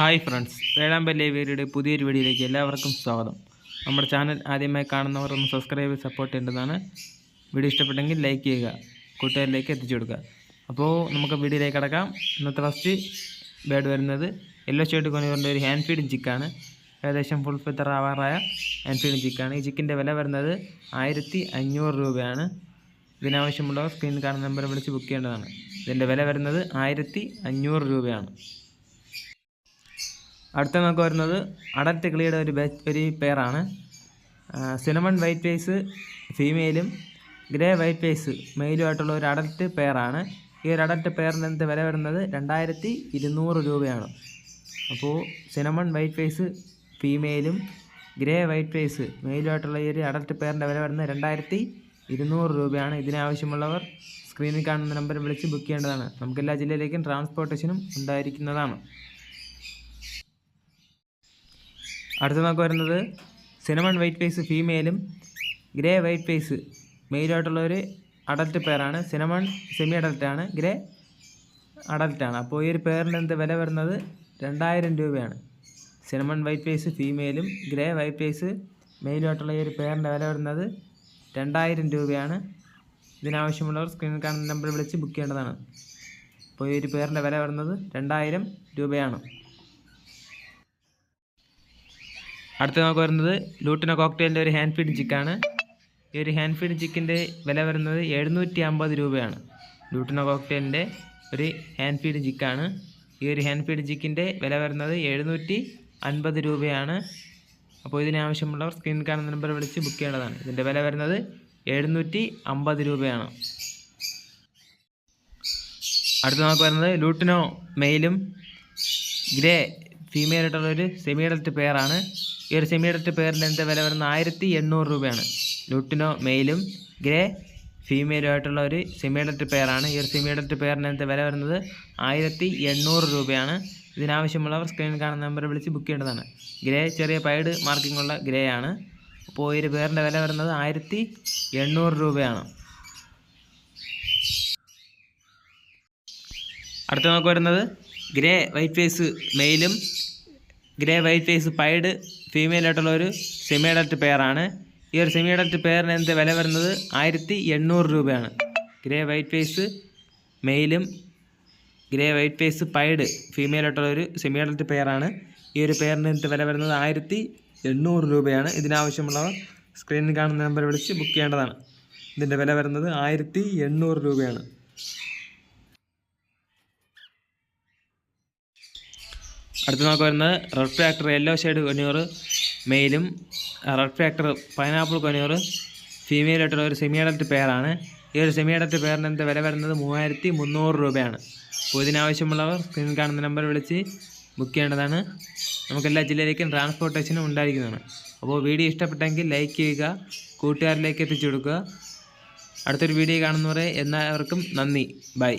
Hi friends വേഴാമ്പല്ലി വീരുടെ പുതിയൊരു വീഡിയോയിലേക്ക് എല്ലാവർക്കും സ്വാഗതം. നമ്മുടെ ചാനൽ ആദ്യമായി കാണുന്നവർ ഒന്ന് സബ്സ്ക്രൈബ് സപ്പോർട്ട് ചെയ്യേണ്ടതാണ്. വീഡിയോ ഇഷ്ടപ്പെട്ടെങ്കിൽ ലൈക്ക് ചെയ്യുക കൂട്ടുകാരിലേക്ക് എത്തിച്ചു കൊടുക്കുക. അപ്പോൾ നമുക്ക് വീഡിയോയിലേക്ക് കിടക്കാം. ഇന്നത്തെ ഫസ്റ്റ് ബേഡ് വരുന്നത് യെല്ലോ ഷേഡ് കൊണ്ടുവരേണ്ട ഒരു ഹാൻഡ് ഫീഡിങ് ചിക്കാണ് ഏകദേശം ഫുൾ ഫിത്തർ ആവാറായ ഹാൻഡ് ഫീഡിങ് ചിക്കാണ് ഈ ചിക്കിന്റെ വില വരുന്നത് ആയിരത്തി അഞ്ഞൂറ് രൂപയാണ്. ഇതിനാവശ്യമുള്ളവർ സ്ക്രീനിൽ കാണുന്ന നമ്പർ വിളിച്ച് ബുക്ക് ചെയ്യേണ്ടതാണ്. ഇതിന്റെ വില വരുന്നത് ആയിരത്തി അഞ്ഞൂറ് രൂപയാണ്. അടുത്ത നമുക്ക് വരുന്നത് അഡൽട്ട് കിളിയുടെ ഒരു ബെ ഒരു പെയറാണ് സിനമൺ വൈറ്റ് ഫേസ് ഫീമെയിലും ഗ്രേ വൈറ്റ് ഫേസ് മെയിലുമായിട്ടുള്ള ഒരു അഡൽട്ട് പെയറാണ് ഈ ഒരു അഡൽട്ട് പെയറിന് എന്ത് വില വരുന്നത്? രണ്ടായിരത്തി ഇരുന്നൂറ് രൂപയാണ്. അപ്പോൾ സിനമൺ വൈറ്റ് ഫേസ് ഫീമെയിലും ഗ്രേ വൈറ്റ് ഫേസ് മെയിലുമായിട്ടുള്ള ഈ ഒരു അഡൽട്ട് പെയറിന്റെ വില വരുന്നത് രണ്ടായിരത്തി ഇരുന്നൂറ് രൂപയാണ്. ഇതിനാവശ്യമുള്ളവർ സ്ക്രീനിൽ കാണുന്ന നമ്പർ വിളിച്ച് ബുക്ക് ചെയ്യേണ്ടതാണ്. നമുക്ക് എല്ലാ ജില്ലയിലേക്കും ട്രാൻസ്പോർട്ടേഷനും ഉണ്ടായിരിക്കുന്നതാണ്. അടുത്ത നമുക്ക് വരുന്നത് സിനമൺ വൈറ്റ് ഫേസ് ഫീമെയിലും ഗ്രേ വൈറ്റ് ഫേസ് മെയിലായിട്ടുള്ള ഒരു അഡൽട്ട് പെയറാണ് സിനമൺ സെമി അഡൽട്ടാണ് ഗ്രേ അഡൽട്ടാണ് അപ്പോൾ ഈ ഒരു പെയറിന്റെ എന്ത് വില വരുന്നത്? രണ്ടായിരം രൂപയാണ്. സിനമൺ വൈറ്റ് ഫേസ് ഫീമെയിലും ഗ്രേ വൈറ്റ് ഫേസ് മെയിലുമായിട്ടുള്ള ഈ ഒരു പെയറിന്റെ വില വരുന്നത് രണ്ടായിരം രൂപയാണ്. ഇതിനാവശ്യമുള്ളവർ സ്ക്രീനിൽ കാണുന്ന നമ്പർ വിളിച്ച് ബുക്ക് ചെയ്യേണ്ടതാണ്. അപ്പോൾ ഈ ഒരു പേരിന്റെ വില വരുന്നത് രണ്ടായിരം രൂപയാണ്. അടുത്ത നമുക്ക് വരുന്നത് ലൂട്ടിന കോക്ടെയിലിന്റെ ഒരു ഹാൻഡ് ഫീഡ് ചിക്കാണ് ഈ ഒരു ഹാൻഡ് ഫീഡ് ചിക്കിന്റെ വില വരുന്നത് എഴുന്നൂറ്റി അമ്പത് രൂപയാണ്. ലൂട്ടിന കോക്ടെയിലിന്റെ ഒരു ഹാൻഡ് ഫീഡ് ചിക്കാണ് ഈ ഒരു ഹാൻഡ് ഫീഡ് ചിക്കിന്റെ വില വരുന്നത് എഴുന്നൂറ്റി അൻപത് രൂപയാണ് അപ്പോൾ ഇതിനാവശ്യമുള്ളവർ സ്ക്രീൻ കാണുന്ന നമ്പർ വിളിച്ച് ബുക്ക് ചെയ്യേണ്ടതാണ്. ഇതിന്റെ വില വരുന്നത് എഴുന്നൂറ്റി അമ്പത് രൂപയാണ്. അടുത്ത നമുക്ക് വരുന്നത് ലൂട്ടിനോ മെയിലും ഗ്രേ ഫീമെയിൽ ആയിട്ടുള്ള ഒരു സെമി അഡൽട്ട് പെയറാണ് ഈ ഒരു സെമി അഡൽട്ട് പെയറിന്റെ എന്താ വില വരുന്നത്? ആയിരത്തി എണ്ണൂറ് രൂപയാണ്. ലുട്ടിനോ മെയിലും ഗ്രേ ഫീമെയിലും ആയിട്ടുള്ള ഒരു സെമി അഡൽട്ട് പെയറാണ് ഈ ഒരു സെമി അഡൽട്ട് പെയറിന്റെ എന്താ വില വരുന്നത്? ആയിരത്തി എണ്ണൂറ് രൂപയാണ്. ഇതിനാവശ്യമുള്ളവർ സ്ക്രീനിൽ കാണുന്ന നമ്പറിൽ വിളിച്ച് ബുക്ക് ചെയ്യേണ്ടതാണ്. ഗ്രേ ചെറിയ പൈഡ് മാർക്കിംഗ് ഉള്ള ഗ്രേ ആണ്. അപ്പോൾ ഈ ഒരു പെയറിന്റെ വില വരുന്നത് ആയിരത്തി എണ്ണൂറ് രൂപയാണ്. അടുത്ത നമുക്ക് വരുന്നത് ഗ്രേ വൈറ്റ് ഫേസ് മെയിലും grey white face pied female ആയിട്ടുള്ള ഒരു സെമി അഡൽട്ട് പെയറാണ് ഈ ഒരു സെമി അഡൽട്ട് പെയറിന് എന്ത് വില വരുന്നത്? ആയിരത്തി എണ്ണൂറ് രൂപയാണ്. ഗ്രേ വൈറ്റ് ഫേസ് മെയിലും grey white face pied female ആയിട്ടുള്ള ഒരു സെമി അഡൽട്ട് പെയറാണ് ഈ ഒരു പെയറിന് എന്ത് വില വരുന്നത്? ആയിരത്തി എണ്ണൂറ് രൂപയാണ്. ഇതിനാവശ്യമുള്ളവർ സ്ക്രീനിൽ കാണുന്ന നമ്പർ വിളിച്ച് ബുക്ക് ചെയ്യേണ്ടതാണ്. ഇതിന്റെ വില വരുന്നത് ആയിരത്തി എണ്ണൂറ് രൂപയാണ്. അടുത്ത് നമുക്ക് വരുന്നത് red factor yellow shade conure മെയിലും റെഡ് ഫാക്ടർ പൈനാപ്പിൾ കൊനിയൂർ ഫീമെയിലായിട്ടുള്ള ഒരു സെമി അഡൽറ്റ് പെയറാണ് ഈ ഒരു സെമി അഡൽറ്റ് പെയറിന് എന്താ വില വരുന്നത്? മൂവായിരത്തി മുന്നൂറ് രൂപയാണ്. അപ്പോൾ ഇതിനാവശ്യമുള്ളവർ സ്ക്രീനിൽ കാണുന്ന നമ്പർ വിളിച്ച് ബുക്ക് ചെയ്യേണ്ടതാണ്. നമുക്ക് എല്ലാ ജില്ലയിലേക്കും ട്രാൻസ്പോർട്ടേഷനും ഉണ്ടായിരിക്കുന്നതാണ്. അപ്പോൾ വീഡിയോ ഇഷ്ടപ്പെട്ടെങ്കിൽ ലൈക്ക് ചെയ്യുക കൂട്ടുകാരിലേക്ക് എത്തിച്ചു കൊടുക്കുക. അടുത്തൊരു വീഡിയോ കാണുന്നവരെ എല്ലാവർക്കും നന്ദി. ബൈ